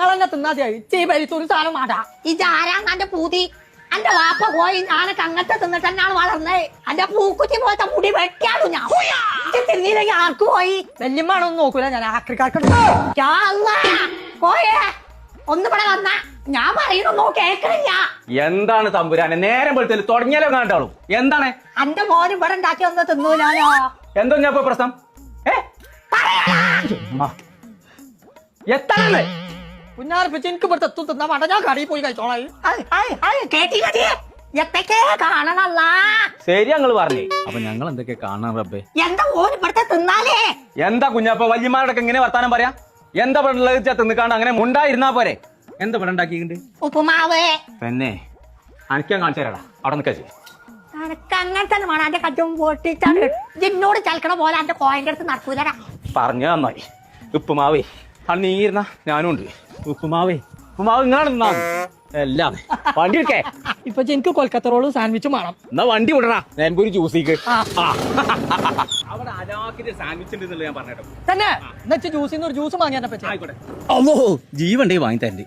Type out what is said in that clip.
നിങ്ങളെന്നെ തിന്നാതിയായി ചെയ് പരിത്തൊരു സാധനം വേണ്ട ഇതാരാന്ന് എന്റെ പൂതി? എന്റെ വാപ്പ പോയി ഞാനൊക്കെ അങ്ങനത്തെ തിന്നിട്ട് തന്നെയാണ് വളർന്നേ. എന്റെ പൂക്കുറ്റി പോലത്തെ മുടി വെക്കാറു ഞാൻ. ഇത് തിന്നില്ലെങ്കിൽ ആർക്ക് പോയി? വല്യമ്മാണൊന്നും നോക്കൂല ഞാൻ ആക്രിക്കാർക്ക്. പോയേ. ഒന്ന് ഇവിടെ വന്ന. ഞാൻ പറയുന്നൊന്നും കേൾക്കണില്ല എന്താണ് തമ്പുരാനെ? നേരം വെളുത്തൽ തുടങ്ങിയാലോ കണ്ടാളൂ എന്താണ്? എന്റെ മോനും ഇവിടെ ഉണ്ടാക്കി ഒന്ന് തിന്നൂലാലോ? എന്തോ ഞാൻ പ്രശ്നം? ഏ. കുഞ്ഞാർപ്പിച്ച് എനിക്ക് ഇവിടുത്തെ എത്തും തിന്നാ വേണ്ട. ഞാൻ കടയിൽ പോയി കഴിച്ചോളായി എത്തൊക്കെ കാണണല്ല ശരി ഞങ്ങൾ പറഞ്ഞേ. അപ്പൊ ഞങ്ങൾ എന്തൊക്കെ കാണാൻ റബ്ബേ? എന്താ ഓൻ ഇവിടുത്തെ തിന്നാലേ? എന്താ കുഞ്ഞാപ്പ വല്യമാരുടെ ഇങ്ങനെ വർത്താനം പറയാ? എന്താ ഇവിടെ തിന്നിക്കാണ്ട് അങ്ങനെ മുണ്ടായിരുന്നാ പോരെ? എന്താ ഇവിടെ ഉണ്ടാക്കിയിട്ടുണ്ട്? ഉപ്പുമാവ്. തന്നെ അനക്കാൻ കാണിച്ചു തരാടാ. അവിടെ നിൽക്കാച്ചി എനക്ക് അങ്ങനെ തന്നെ വേണം. എന്റെ കജ്ജും പൊട്ടിച്ചാണ് എന്നോട് ചലക്കണ പോലെ എന്റെ കോയന്റെ അടുത്ത് നടക്കൂലടാ. പറഞ്ഞു നന്നായി. ഉപ്പുമാവേ അന്ന് നീ ഇരുന്ന ഞാനും ഉണ്ട് ഉപ്പുമാവേ. ഉപ്പുമാവ് ഇങ്ങനെയാണ് നിന്നാ. എല്ലാം. വണ്ടി എടുക്കേ. ഇപ്പൊ എനിക്ക് കൊൽക്കത്ത റോൾ സാൻഡ്വിച്ചും വേണം. എന്നാ വണ്ടി വിടണ നേൻപൂരി ജ്യൂസിക്ക്. അവിടെ അലാക്കിന്റെ സാൻഡ്വിച്ച് ഉണ്ട് ഞാൻ തന്നെ. ജ്യൂസിന്ന് ഒരു ജ്യൂസ് ഓ ജീവണ്ടേ വാങ്ങി തരണ്ട്